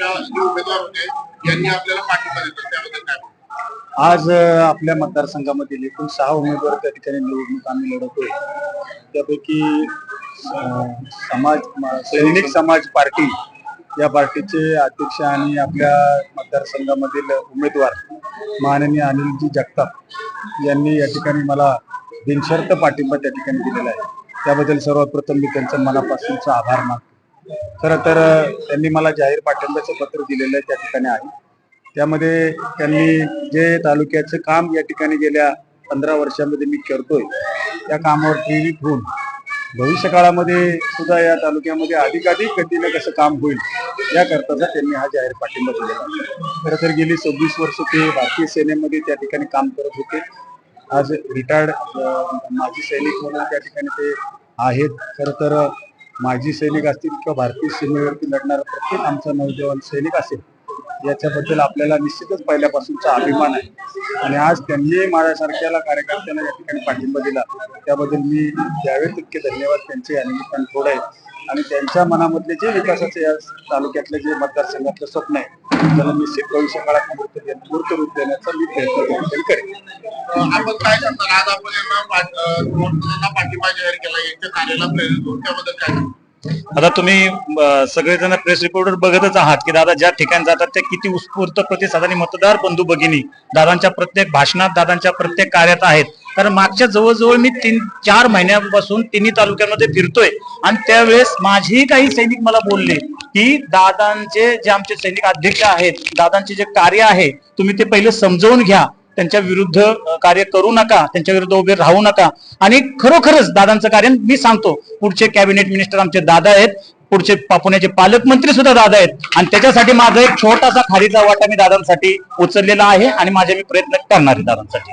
जे उमेदवार होते यांनी आपल्याला पाठिंबा त्याबद्दल काय आज आपल्या मतदारसंघामधील एकूण सहा उमेदवार त्या ठिकाणी निवडणूक आम्ही लढवतोय त्यापैकी समाज सैनिक समाज पार्टी या पार्टीचे अध्यक्ष आणि आपल्या मतदारसंघामधील उमेदवार माननीय अनिलजी जगताप यांनी या ठिकाणी मला बिनशर्त पाठिंबा त्या ठिकाणी दिलेला आहे. त्याबद्दल सर्वात प्रथम मी त्यांचं मनापासूनचा आभार मानतो. खरं तर त्यांनी मला जाहीर पाठिंब्याचं पत्र दिलेलं आहे त्या ठिकाणी आहे. त्यामध्ये त्यांनी जे तालुक्याचं काम या ठिकाणी गेल्या पंधरा वर्षामध्ये मी करतोय त्या कामावर प्रेरित होऊन भविष्य काळामध्ये सुद्धा या तालुक्यामध्ये अधिकाधिक गतीनं कसं काम होईल याकरताचा त्यांनी हा जाहीर पाठिंबा दिलेला खरं तर गेली सव्वीस वर्ष ते भारतीय सेनेमध्ये त्या ठिकाणी काम करत होते. आज रिटायर्ड माजी सैनिक म्हणून त्या ठिकाणी ते आहेत. खरं तर माजी सैनिक असतील किंवा भारतीय सीमेवरती लढणारा प्रत्येक आमचा नौजवान सैनिक असेल याच्याबद्दल आपल्याला निश्चितच पहिल्यापासूनचा अभिमान आहे. आणि आज त्यांनी माझ्यासारख्याला कार्यकर्त्यांना या ठिकाणी पाठिंबा दिला. त्याबद्दल मी द्यावे तितके धन्यवाद त्यांचे. आणि मी पण थोडं आहे. आणि त्यांच्या मनामधले जे विकासाचे या तालुक्यातले जे मतदारसंघातलं स्वप्न आहे त्याला निश्चित भविष्य काळात मूर्त रूप देण्याचा मी प्रयत्न करेन. आपण काय करणार? आज आपण यांना पाठिंबा जाहीर केला यांच्या कार्याला प्रेरित होऊन त्याबद्दल काय? आता तुम्ही सगळेजण प्रेस रिपोर्टर बघतच आहात की दादा ज्या ठिकाणी जातात ते किती उत्स्फूर्त प्रतिसाद आणि मतदार बंधू भगिनी दादांच्या प्रत्येक भाषणात दादांच्या प्रत्येक कार्यात आहेत. कारण मागच्या जवळजवळ मी तीन चार महिन्यापासून तिन्ही तालुक्यांमध्ये फिरतोय. आणि त्यावेळेस माझेही काही सैनिक मला बोलले की दादांचे जे आमचे सैनिक अध्यक्ष आहेत दादांचे जे कार्य आहे तुम्ही ते पहिले समजावून घ्या. त्यांच्या विरुद्ध कार्य करू नका त्यांच्या विरुद्ध उभे राहू नका. आणि खरोखरच दादांचं कार्य मी सांगतो पुढचे कॅबिनेट मिनिस्टर आमचे दादा आहेत पुढचे पा- पुण्याचे पालकमंत्री सुद्धा दादा आहेत. आणि त्याच्यासाठी माझा एक छोटासा खारीचा वाटा मी दादांसाठी उचललेला आहे आणि माझे मी प्रयत्न करणार आहे दादांसाठी.